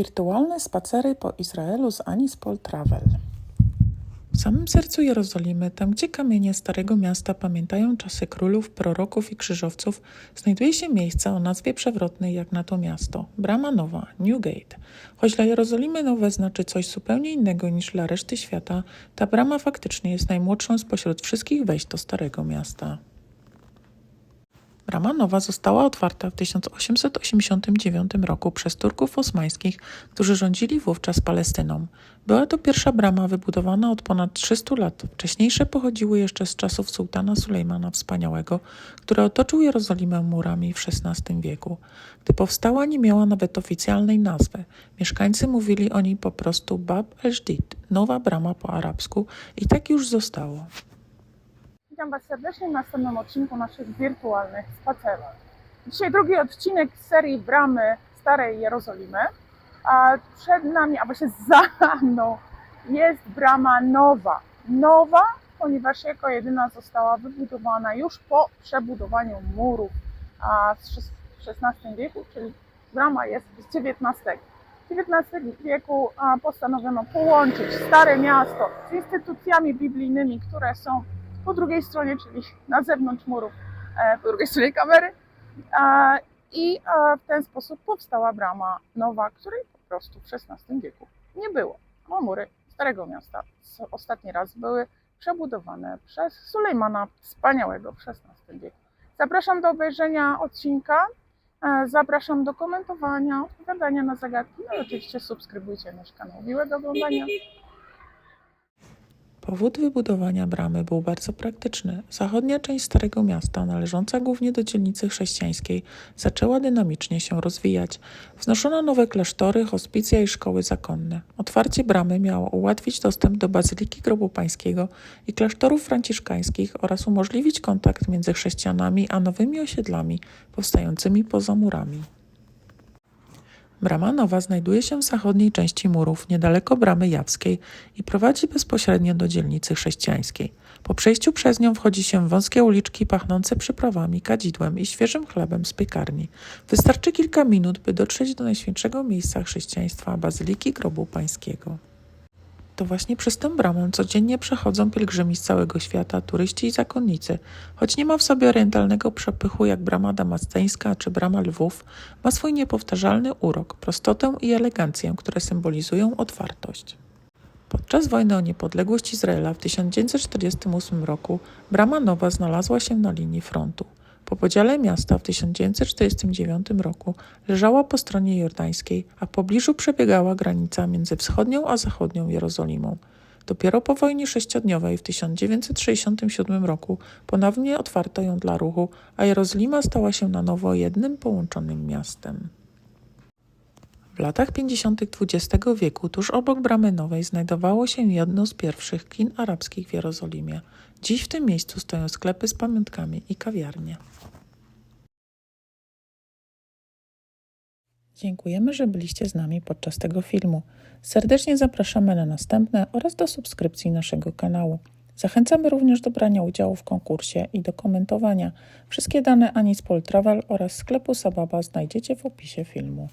Wirtualne spacery po Izraelu z Anispol Travel. W samym sercu Jerozolimy, tam gdzie kamienie Starego Miasta pamiętają czasy królów, proroków i krzyżowców, znajduje się miejsce o nazwie przewrotnej jak na to miasto Brama Nowa, New Gate. Choć dla Jerozolimy nowe znaczy coś zupełnie innego niż dla reszty świata, ta brama faktycznie jest najmłodszą spośród wszystkich wejść do Starego Miasta. Brama Nowa została otwarta w 1889 roku przez Turków osmańskich, którzy rządzili wówczas Palestyną. Była to pierwsza brama wybudowana od ponad 300 lat. Wcześniejsze pochodziły jeszcze z czasów sułtana Sulejmana Wspaniałego, który otoczył Jerozolimę murami w XVI wieku. Gdy powstała, nie miała nawet oficjalnej nazwy. Mieszkańcy mówili o niej po prostu Bab el-Jdid, nowa brama po arabsku i tak już zostało. Witam Was serdecznie w następnym odcinku naszych wirtualnych spacerów. Dzisiaj drugi odcinek serii Bramy Starej Jerozolimy. A przed nami, a właśnie za mną jest brama nowa. Nowa, ponieważ jako jedyna została wybudowana już po przebudowaniu murów z XVI wieku, czyli brama jest z XIX. W XIX wieku postanowiono połączyć Stare Miasto z instytucjami biblijnymi, które są po drugiej stronie, czyli na zewnątrz murów, e, po drugiej stronie kamery. I e, w ten sposób powstała brama nowa, której po prostu w XVI wieku nie było. A mury Starego Miasta ostatni raz były przebudowane przez Sulejmana Wspaniałego w XVI wieku. Zapraszam do obejrzenia odcinka, e, zapraszam do komentowania, odpowiadania na zagadki, no i oczywiście subskrybujcie nasz kanał. Miłego oglądania. Powód wybudowania bramy był bardzo praktyczny. Zachodnia część Starego Miasta, należąca głównie do dzielnicy chrześcijańskiej, zaczęła dynamicznie się rozwijać. Wznoszono nowe klasztory, hospicja i szkoły zakonne. Otwarcie bramy miało ułatwić dostęp do Bazyliki Grobu Pańskiego i klasztorów franciszkańskich oraz umożliwić kontakt między chrześcijanami a nowymi osiedlami powstającymi poza murami. Brama Nowa znajduje się w zachodniej części murów, niedaleko Bramy Jawskiej i prowadzi bezpośrednio do dzielnicy chrześcijańskiej. Po przejściu przez nią wchodzi się w wąskie uliczki pachnące przyprawami, kadzidłem i świeżym chlebem z piekarni. Wystarczy kilka minut, by dotrzeć do najświętszego miejsca chrześcijaństwa Bazyliki Grobu Pańskiego. To właśnie przez tę bramę codziennie przechodzą pielgrzymi z całego świata, turyści i zakonnicy. Choć nie ma w sobie orientalnego przepychu jak brama damasceńska czy brama Lwów, ma swój niepowtarzalny urok, prostotę i elegancję, które symbolizują otwartość. Podczas wojny o niepodległość Izraela w 1948 roku brama nowa znalazła się na linii frontu. Po podziale miasta w 1949 roku leżała po stronie jordańskiej, a w pobliżu przebiegała granica między wschodnią a zachodnią Jerozolimą. Dopiero po wojnie sześciodniowej w 1967 roku ponownie otwarto ją dla ruchu, a Jerozolima stała się na nowo jednym połączonym miastem. W latach 50. XX wieku tuż obok Bramy Nowej znajdowało się jedno z pierwszych kin arabskich w Jerozolimie. Dziś w tym miejscu stoją sklepy z pamiątkami i kawiarnie. Dziękujemy, że byliście z nami podczas tego filmu. Serdecznie zapraszamy na następne oraz do subskrypcji naszego kanału. Zachęcamy również do brania udziału w konkursie i do komentowania. Wszystkie dane Anispol Travel oraz sklepu Sababa znajdziecie w opisie filmu.